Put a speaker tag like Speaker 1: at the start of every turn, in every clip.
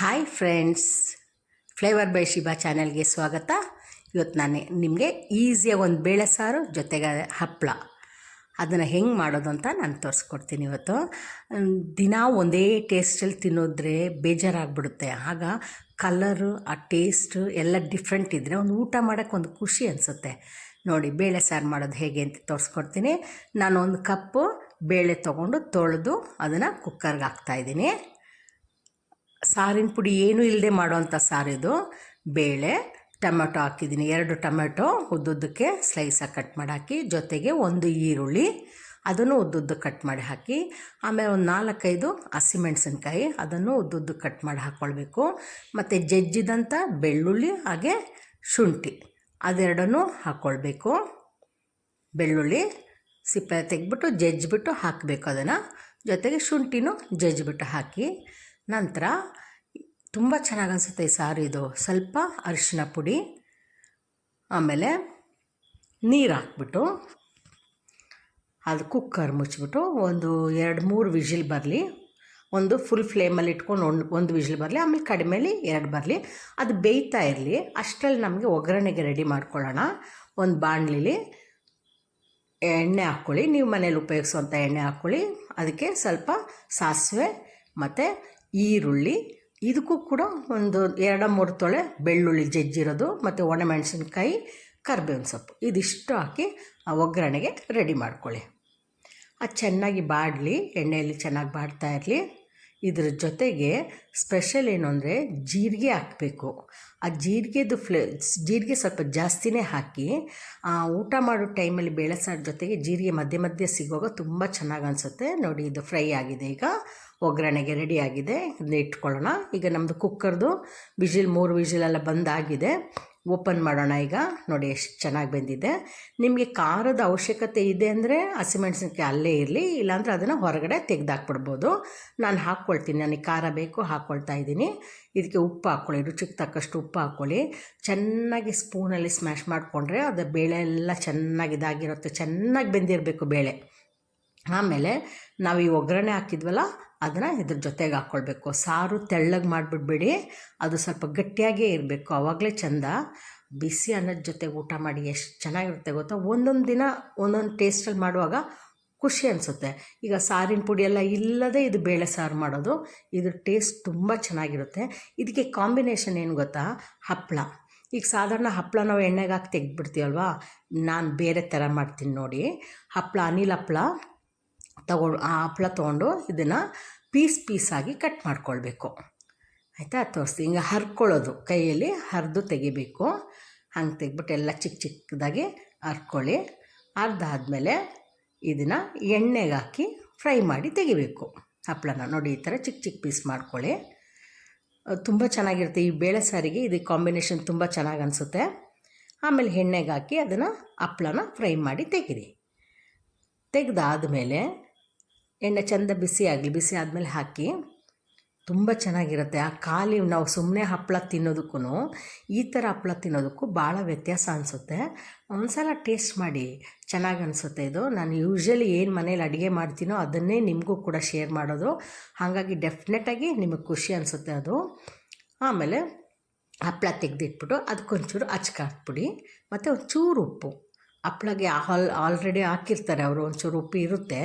Speaker 1: Hi friends flavour by Shiba ಚಾನೆಲ್ಗೆ ಸ್ವಾಗತ. ಇವತ್ತು ನಾನು ನಿಮಗೆ ಈಸಿಯಾಗಿ ಒಂದು ಬೇಳೆ ಸಾರು ಜೊತೆಗೆ ಹಪ್ಪಳ ಅದನ್ನು ಹೆಂಗೆ ಮಾಡೋದು ಅಂತ ನಾನು ತೋರಿಸ್ಕೊಡ್ತೀನಿ ಇವತ್ತು. ದಿನ ಒಂದೇ ಟೇಸ್ಟಲ್ಲಿ ತಿನ್ನೋದ್ರೆ ಬೇಜಾರಾಗ್ಬಿಡುತ್ತೆ. ಆಗ ಕಲರು ಆ ಟೇಸ್ಟು ಎಲ್ಲ ಡಿಫ್ರೆಂಟ್ ಇದ್ದರೆ ಒಂದು ಊಟ ಮಾಡೋಕ್ಕೆ ಒಂದು ಖುಷಿ ಅನಿಸುತ್ತೆ. ನೋಡಿ, ಬೇಳೆ ಸಾರು ಮಾಡೋದು ಹೇಗೆ ಅಂತ ತೋರಿಸ್ಕೊಡ್ತೀನಿ. ನಾನು ಒಂದು ಕಪ್ಪು ಬೇಳೆ ತೊಗೊಂಡು ತೊಳೆದು ಅದನ್ನು ಕುಕ್ಕರ್ಗೆ ಹಾಕ್ತಾಯಿದ್ದೀನಿ ಸಾರಿನ ಪುಡಿ ಏನೂ ಇಲ್ಲದೆ ಮಾಡುವಂಥ ಸಾರಿದು ಬೇಳೆ, ಟೊಮೆಟೊ ಹಾಕಿದ್ದೀನಿ. ಎರಡು ಟೊಮೆಟೊ ಉದ್ದುದ್ದಕ್ಕೆ ಸ್ಲೈಸಾಗಿ ಕಟ್ ಮಾಡಿ ಹಾಕಿ ಜೊತೆಗೆ ಒಂದು ಈರುಳ್ಳಿ, ಅದನ್ನು ಉದ್ದುದ್ದು ಕಟ್ ಮಾಡಿ ಹಾಕಿ, ಆಮೇಲೆ ಒಂದು ನಾಲ್ಕೈದು ಹಸಿಮೆಣಸಿನ್ಕಾಯಿ ಅದನ್ನು ಉದ್ದುದ್ದು ಕಟ್ ಮಾಡಿ ಹಾಕ್ಕೊಳ್ಬೇಕು ಮತ್ತು ಜಜ್ಜಿದಂಥ ಬೆಳ್ಳುಳ್ಳಿ ಹಾಗೆ ಶುಂಠಿ ಅದೆರಡನ್ನೂ ಹಾಕ್ಕೊಳ್ಬೇಕು ಬೆಳ್ಳುಳ್ಳಿ ಸಿಪ್ಪೆ ತೆಗೆದ್ಬಿಟ್ಟು ಜಜ್ಜಿಬಿಟ್ಟು ಹಾಕಬೇಕು ಅದನ್ನು. ಜೊತೆಗೆ ಶುಂಠಿನೂ ಜಜ್ಜಿಬಿಟ್ಟು ಹಾಕಿ ನಂತರ ತುಂಬ ಚೆನ್ನಾಗಿ ಅನಿಸುತ್ತೆ ಈ ಸಾರು ಇದು. ಸ್ವಲ್ಪ ಅರಿಶಿನ ಪುಡಿ, ಆಮೇಲೆ ನೀರು ಹಾಕ್ಬಿಟ್ಟು ಅದು ಕುಕ್ಕರ್ ಮುಚ್ಚಿಬಿಟ್ಟು ಒಂದು ಎರಡು ಮೂರು ವಿಜಿಲ್ ಬರಲಿ. ಒಂದು ಫುಲ್ ಫ್ಲೇಮಲ್ಲಿ ಇಟ್ಕೊಂಡು ಒಂದು ಒಂದು ವಿಜಿಲ್ ಬರಲಿ, ಆಮೇಲೆ ಕಡಿಮೆಲಿ ಎರಡು ಬರಲಿ. ಅದು ಬೇಯ್ತಾ ಇರಲಿ. ಅಷ್ಟರಲ್ಲಿ ನಮಗೆ ಒಗ್ಗರಣೆಗೆ ರೆಡಿ ಮಾಡ್ಕೊಳ್ಳೋಣ. ಒಂದು ಬಾಣಲಿಲಿ ಎಣ್ಣೆ ಹಾಕ್ಕೊಳ್ಳಿ. ನೀವು ಮನೇಲಿ ಉಪಯೋಗಿಸುವಂಥ ಎಣ್ಣೆ ಹಾಕ್ಕೊಳ್ಳಿ. ಅದಕ್ಕೆ ಸ್ವಲ್ಪ ಸಾಸಿವೆ ಮತ್ತು ಈರುಳ್ಳಿ ಇದಕ್ಕೂ ಕೂಡ ಒಂದು ಎರಡು ಮೂರು ತೊಳೆ ಬೆಳ್ಳುಳ್ಳಿ ಜಜ್ಜಿರೋದು ಮತ್ತು ಒಣಮೆಣಸಿನ್ಕಾಯಿ ಕರ್ಬೇವಿನ ಸೊಪ್ಪು. ಇದಿಷ್ಟು ಹಾಕಿ ಆ ಒಗ್ಗರಣೆಗೆ ರೆಡಿ ಮಾಡ್ಕೊಳ್ಳಿ. ಅದು ಚೆನ್ನಾಗಿ ಬಾಡಲಿ ಎಣ್ಣೆಯಲ್ಲಿ ಚೆನ್ನಾಗಿ ಬಾಡ್ತಾ ಇರಲಿ. ಇದ್ರ ಜೊತೆಗೆ ಸ್ಪೆಷಲ್ ಏನು ಅಂದರೆ ಜೀರಿಗೆ ಹಾಕಬೇಕು. ಆ ಜೀರಿಗೆದು ಫ್ಲೇ ಜೀರಿಗೆ ಸ್ವಲ್ಪ ಜಾಸ್ತಿನೇ ಹಾಕಿ ಆ, ಊಟ ಮಾಡೋ ಟೈಮಲ್ಲಿ ಬೇಳೆ ಸಾರು ಜೊತೆಗೆ ಜೀರಿಗೆ ಮಧ್ಯೆ ಮಧ್ಯೆ ಸಿಗುವಾಗ ತುಂಬ ಚೆನ್ನಾಗಿ ಅನಿಸುತ್ತೆ. ನೋಡಿ ಇದು ಫ್ರೈ ಆಗಿದೆ ಈಗ. ಒಗ್ಗರಣೆಗೆ ರೆಡಿಯಾಗಿದೆ. ಇದನ್ನ ಇಟ್ಕೊಳ್ಳೋಣ. ಈಗ ನಮ್ಮದು ಕುಕ್ಕರ್ದು ವಿಜಿಲ್, ಮೂರು ವಿಜಿಲೆಲ್ಲ ಬಂದಾಗಿದೆ. ಓಪನ್ ಮಾಡೋಣ ಈಗ. ನೋಡಿ ಎಷ್ಟು ಚೆನ್ನಾಗಿ ಬೆಂದಿದೆ. ನಿಮಗೆ ಖಾರದ ಅವಶ್ಯಕತೆ ಇದೆ ಅಂದರೆ ಹಸಿಮೆಣಸಿನ್ಕಾಯಿ ಅಲ್ಲೇ ಇರಲಿ, ಇಲ್ಲಾಂದರೆ ಅದನ್ನು ಹೊರಗಡೆ ತೆಗೆದಾಕ್ಬಿಡ್ಬೋದು. ನಾನು ಹಾಕ್ಕೊಳ್ತೀನಿ. ನನಗೆ ಖಾರ ಬೇಕು, ಹಾಕ್ಕೊಳ್ತಾ ಇದ್ದೀನಿ. ಇದಕ್ಕೆ ಉಪ್ಪು ಹಾಕ್ಕೊಳ್ಳಿ. ರುಚಿಗೆ ತಕ್ಕಷ್ಟು ಉಪ್ಪು ಹಾಕ್ಕೊಳ್ಳಿ. ಚೆನ್ನಾಗಿ ಸ್ಪೂನಲ್ಲಿ ಸ್ಮ್ಯಾಶ್ ಮಾಡಿಕೊಂಡ್ರೆ ಅದು ಬೇಳೆ ಎಲ್ಲ ಚೆನ್ನಾಗಿ ಇದಾಗಿರುತ್ತೆ. ಚೆನ್ನಾಗಿ ಬೆಂದಿರಬೇಕು ಬೇಳೆ. ಆಮೇಲೆ ನಾವು ಈ ಒಗ್ಗರಣೆ ಹಾಕಿದ್ವಲ್ಲ ಅದನ್ನು ಇದ್ರ ಜೊತೆಗೆ ಹಾಕ್ಕೊಳ್ಬೇಕು ಸಾರು ತೆಳ್ಳಗೆ ಮಾಡಿಬಿಡ್ಬೇಡಿ ಅದು ಸ್ವಲ್ಪ ಗಟ್ಟಿಯಾಗೇ ಇರಬೇಕು. ಆವಾಗಲೇ ಚಂದ. ಬಿಸಿ ಅನ್ನದ ಜೊತೆಗೆ ಊಟ ಮಾಡಿ ಎಷ್ಟು ಚೆನ್ನಾಗಿರುತ್ತೆ ಗೊತ್ತಾ? ಒಂದೊಂದು ದಿನ ಒಂದೊಂದು ಟೇಸ್ಟಲ್ಲಿ ಮಾಡುವಾಗ ಖುಷಿ ಅನಿಸುತ್ತೆ. ಈಗ ಸಾರಿನ ಪುಡಿ ಇಲ್ಲದೆ ಇದು ಬೇಳೆ ಸಾರು ಮಾಡೋದು, ಇದ್ರ ಟೇಸ್ಟ್ ತುಂಬ ಚೆನ್ನಾಗಿರುತ್ತೆ. ಇದಕ್ಕೆ ಕಾಂಬಿನೇಷನ್ ಏನು ಗೊತ್ತಾ? ಹಪ್ಪಳ ಈಗ ಸಾಧಾರಣ ಹಪ್ಪಳ ನಾವು ಎಣ್ಣೆಗೆ ಹಾಕಿ ತೆಗೆದ್ಬಿಡ್ತೀವಲ್ವಾ? ನಾನು ಬೇರೆ ಥರ ಮಾಡ್ತೀನಿ ನೋಡಿ. ಹಪ್ಪಳ ಅನಿಲ್ ಹಪ್ಪಳ ತಗೊಂಡು ಆ ಹಪ್ಪಳ ತೊಗೊಂಡು ಇದನ್ನು ಪೀಸ್ ಪೀಸಾಗಿ ಕಟ್ ಮಾಡ್ಕೊಳ್ಬೇಕು. ಆಯಿತಾ? ತೋರಿಸ್ತೀನಿ ಹಿಂಗೆ ಹರ್ಕೊಳ್ಳೋದು. ಕೈಯಲ್ಲಿ ಹರಿದು ತೆಗಿಬೇಕು. ಹಂಗೆ ತೆಗ್ಬಿಟ್ಟು ಎಲ್ಲ ಚಿಕ್ಕ ಚಿಕ್ಕದಾಗಿ ಹರ್ಕೊಳ್ಳಿ. ಹರಿದಾದ್ಮೇಲೆ ಇದನ್ನು ಎಣ್ಣೆಗೆ ಹಾಕಿ ಫ್ರೈ ಮಾಡಿ ತೆಗಿಬೇಕು. ಹಪ್ಪಳನ ನೋಡಿ, ಈ ಥರ ಚಿಕ್ಕ ಚಿಕ್ಕ ಪೀಸ್ ಮಾಡ್ಕೊಳ್ಳಿ. ತುಂಬ ಚೆನ್ನಾಗಿರುತ್ತೆ. ಈ ಬೇಳೆ ಸಾರಿಗೆ ಇದು ಕಾಂಬಿನೇಷನ್ ತುಂಬ ಚೆನ್ನಾಗಿ ಅನಿಸುತ್ತೆ. ಆಮೇಲೆ ಎಣ್ಣೆಗೆ ಹಾಕಿ ಅದನ್ನು ಹಪ್ಪಳನ ಫ್ರೈ ಮಾಡಿ ತೆಗೀರಿ. ತೆಗೆದಾದ್ಮೇಲೆ ಎಣ್ಣೆ ಚೆಂದ ಬಿಸಿ ಆಗಲಿ, ಬಿಸಿ ಆದಮೇಲೆ ಹಾಕಿ ತುಂಬ ಚೆನ್ನಾಗಿರುತ್ತೆ. ಆ ಖಾಲಿ ನಾವು ಸುಮ್ಮನೆ ಹಪ್ಪಳ ತಿನ್ನೋದಕ್ಕೂ ಈ ಥರ ಹಪ್ಪಳ ತಿನ್ನೋದಕ್ಕೂ ಭಾಳ ವ್ಯತ್ಯಾಸ ಅನಿಸುತ್ತೆ. ಒಂದ್ಸಲ ಟೇಸ್ಟ್ ಮಾಡಿ ಚೆನ್ನಾಗಿ ಅನಿಸುತ್ತೆ ಇದು. ನಾನು ಯೂಶ್ವಲಿ ಏನು ಮನೇಲಿ ಅಡುಗೆ ಮಾಡ್ತೀನೋ ಅದನ್ನೇ ನಿಮಗೂ ಕೂಡ ಶೇರ್ ಮಾಡೋದು. ಹಾಗಾಗಿ ಡೆಫಿನೆಟಾಗಿ ನಿಮಗೆ ಖುಷಿ ಅನಿಸುತ್ತೆ ಅದು. ಆಮೇಲೆ ಹಪ್ಪಳ ತೆಗೆದಿಟ್ಬಿಟ್ಟು ಅದಕ್ಕೊಂಚೂರು ಅಚ್ಕಾಕ್ಬಿಡಿ ಮತ್ತು ಒಂಚೂರು ಉಪ್ಪು. ಹಪ್ಳಗೆ ಹಾಲ್ ಆಲ್ರೆಡಿ ಹಾಕಿರ್ತಾರೆ ಅವರು ಒಂಚೂರು ಉಪ್ಪು ಇರುತ್ತೆ.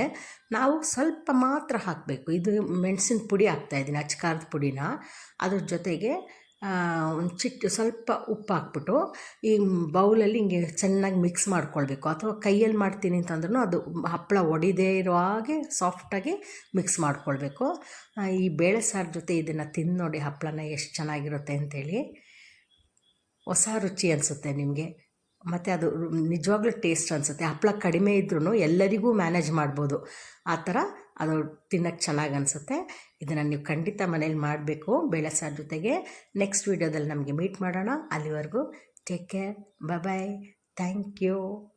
Speaker 1: ನಾವು ಸ್ವಲ್ಪ ಮಾತ್ರ ಹಾಕಬೇಕು. ಇದು ಮೆಣಸಿನ ಪುಡಿ ಹಾಕ್ತಾ ಹಾಕ್ತಾಯಿದ್ದೀನಿ ಅಚ್ಕಾರದ ಪುಡಿನ. ಅದ್ರ ಜೊತೆಗೆ ಒಂದು ಚಿಟ್ಟು ಸ್ವಲ್ಪ ಉಪ್ಪು ಹಾಕ್ಬಿಟ್ಟು ಈ ಬೌಲಲ್ಲಿ ಹಿಂಗೆ ಚೆನ್ನಾಗಿ ಮಿಕ್ಸ್ ಮಾಡ್ಕೊಳ್ಬೇಕು. ಅಥವಾ ಕೈಯಲ್ಲಿ ಮಾಡ್ತೀನಿ ಅಂತಂದ್ರೂ ಅದು ಹಪ್ಪಳ ಒಡಿದೇ ಇರೋ ಹಾಗೆ ಸಾಫ್ಟಾಗಿ ಮಿಕ್ಸ್ ಮಾಡ್ಕೊಳ್ಬೇಕು. ಈ ಬೇಳೆ ಸಾರು ಜೊತೆ ಇದನ್ನು ತಿಂದು ನೋಡಿ ಹಪ್ಪಳನ ಎಷ್ಟು ಚೆನ್ನಾಗಿರುತ್ತೆ ಅಂತೇಳಿ. ಹೊಸ ರುಚಿ ಅನಿಸುತ್ತೆ ನಿಮಗೆ. ಮತ್ತು ಅದು ನಿಜವಾಗ್ಲೂ ಟೇಸ್ಟ್ ಅನಿಸುತ್ತೆ. ಹಪ್ಪಳ ಕಡಿಮೆ ಇದ್ರೂ ಎಲ್ಲರಿಗೂ ಮ್ಯಾನೇಜ್ ಮಾಡ್ಬೋದು. ಆ ಥರ ಅದು ತಿನ್ನೋಕ್ಕೆ ಚೆನ್ನಾಗಿ ಅನಿಸುತ್ತೆ. ಇದನ್ನು ನೀವು ಖಂಡಿತ ಮನೇಲಿ ಮಾಡಬೇಕು. ಬೇಳೆ ಸಾರು ಜೊತೆಗೆ ನೆಕ್ಸ್ಟ್ ವೀಡಿಯೋದಲ್ಲಿ ನಮಗೆ ಮೀಟ್ ಮಾಡೋಣ. ಅಲ್ಲಿವರೆಗೂ take care bye thank you